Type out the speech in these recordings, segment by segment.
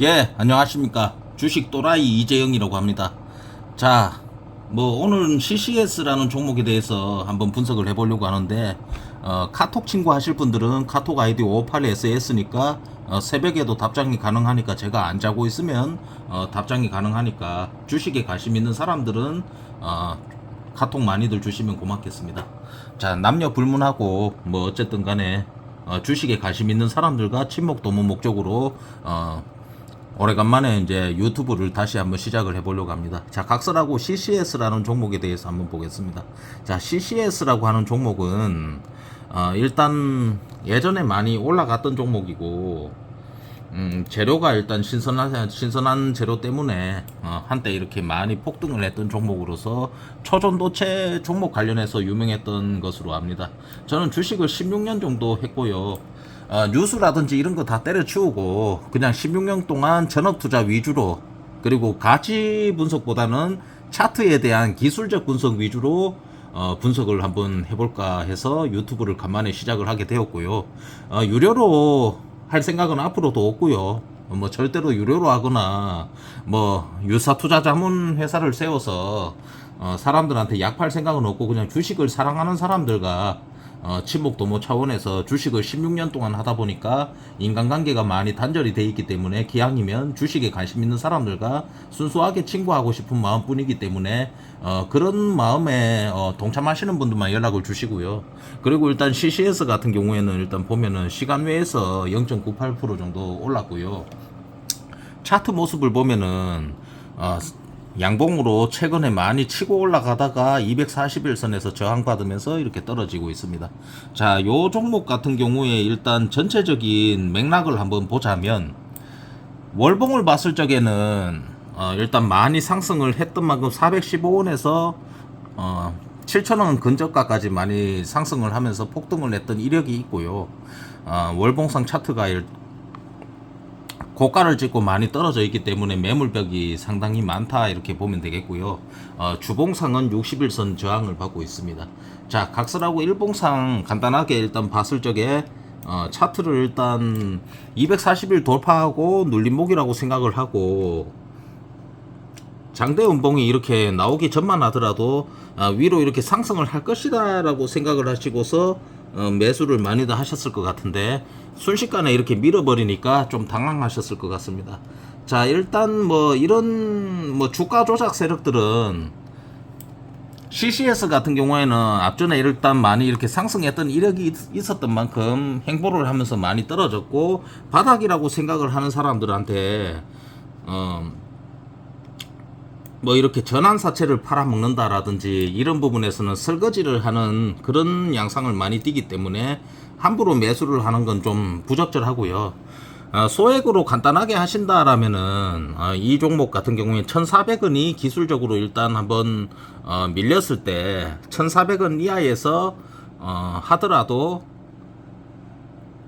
예, 안녕하십니까. 주식 또라이 이재영이라고 합니다. 자, 뭐 오늘은 CCS라는 종목에 대해서 한번 분석을 해보려고 하는데 어, 카톡 친구 하실 분들은 카톡 아이디 58SS니까 어, 새벽에도 답장이 가능하니까 제가 안 자고 있으면 어, 답장이 가능하니까 주식에 관심 있는 사람들은 어, 카톡 많이들 주시면 고맙겠습니다. 자, 남녀 불문하고 뭐 어쨌든 간에 어, 주식에 관심 있는 사람들과 친목 도모 목적으로 어, 오래간만에 이제 유튜브를 다시 한번 시작을 해보려고 합니다. 자, 각설하고 CCS라는 종목에 대해서 한번 보겠습니다. 자, CCS라고 하는 종목은 어, 일단 예전에 많이 올라갔던 종목이고 음, 재료가 일단 신선한 신선한 재료 때문에 어, 한때 이렇게 많이 폭등을 했던 종목으로서 초전도체 종목 관련해서 유명했던 것으로 압니다. 저는 주식을 16년 정도 했고요. 어, 뉴스라든지 이런 거 다 때려치우고 그냥 16년 동안 전업 투자 위주로 그리고 가치 분석보다는 차트에 대한 기술적 분석 위주로 어, 분석을 한번 해볼까 해서 유튜브를 간만에 시작을 하게 되었고요. 어, 유료로 할 생각은 앞으로도 없고요. 뭐 절대로 유료로 하거나 뭐 유사 투자 자문 회사를 세워서 어, 사람들한테 약팔 생각은 없고 그냥 주식을 사랑하는 사람들과 어, 친목 도모 차원에서 주식을 16년 동안 하다 보니까 인간관계가 많이 단절이 돼 있기 때문에 기왕이면 주식에 관심 있는 사람들과 순수하게 친구하고 싶은 마음뿐이기 때문에 어, 그런 마음에 어, 동참하시는 분들만 연락을 주시고요. 그리고 일단 CCS 같은 경우에는 일단 보면은 시간 외에서 0.98% 정도 올랐고요. 차트 모습을 보면은 어, 양봉으로 최근에 많이 치고 올라가다가 241선에서 저항받으면서 이렇게 떨어지고 있습니다. 자, 요 종목 같은 경우에 일단 전체적인 맥락을 한번 보자면 월봉을 봤을 적에는 어, 일단 많이 상승을 했던 만큼 415원에서 어, 7천원 근저가까지 많이 상승을 하면서 폭등을 했던 이력이 있고요. 어, 월봉상 차트가 일, 고가를 찍고 많이 떨어져 있기 때문에 매물벽이 상당히 많다 이렇게 보면 되겠고요. 어, 주봉상은 61선 저항을 받고 있습니다. 자, 각설하고 일봉상 간단하게 일단 봤을 적에 어, 차트를 일단 240일 돌파하고 눌림목이라고 생각을 하고 장대 음봉이 이렇게 나오기 전만 하더라도 아, 위로 이렇게 상승을 할 것이다 라고 생각을 하시고서 어, 매수를 많이들 하셨을 것 같은데 순식간에 이렇게 밀어버리니까 좀 당황하셨을 것 같습니다. 자 일단 뭐 이런 뭐 주가 조작 세력들은 CCS 같은 경우에는 앞전에 일단 많이 이렇게 상승했던 이력이 있- 있었던 만큼 행보를 하면서 많이 떨어졌고 바닥이라고 생각을 하는 사람들한테 어, 뭐 이렇게 전환 사채를 팔아먹는다라든지 이런 부분에서는 설거지를 하는 그런 양상을 많이 띠기 때문에 함부로 매수를 하는 건 좀 부적절하고요. 어, 소액으로 간단하게 하신다라면은 어, 이 종목 같은 경우에 1,400원이 기술적으로 일단 한번 어, 밀렸을 때 1,400원 이하에서 어, 하더라도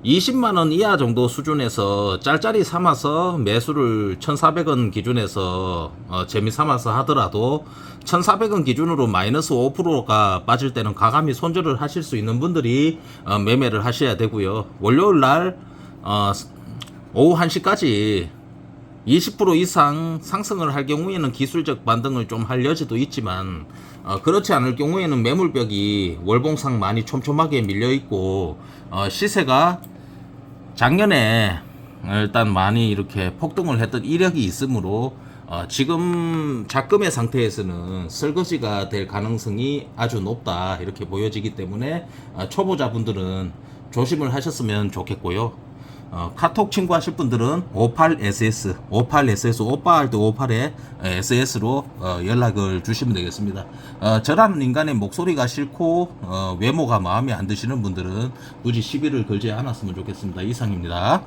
20만원 이하 정도 수준에서 짤짤이 삼아서 매수를 1,400원 기준에서 어, 재미 삼아서 하더라도 1,400원 기준으로 마이너스 5%가 빠질 때는 과감히 손절을 하실 수 있는 분들이 어, 매매를 하셔야 되고요. 월요일 날 어, 오후 1시까지 20% 이상 상승을 할 경우에는 기술적 반등을 좀 할 여지도 있지만 어, 그렇지 않을 경우에는 매물벽이 월봉상 많이 촘촘하게 밀려 있고 어, 시세가 작년에 일단 많이 이렇게 폭등을 했던 이력이 있으므로 어, 지금 작금의 상태에서는 설거지가 될 가능성이 아주 높다 이렇게 보여지기 때문에 어, 초보자분들은 조심을 하셨으면 좋겠고요. 어, 카톡 친구 하실 분들은 58SS, 58SS, 오빠 할 때 58에 SS로 어, 연락을 주시면 되겠습니다. 어, 저라는 인간의 목소리가 싫고 어, 외모가 마음에 안 드시는 분들은 굳이 시비를 걸지 않았으면 좋겠습니다. 이상입니다.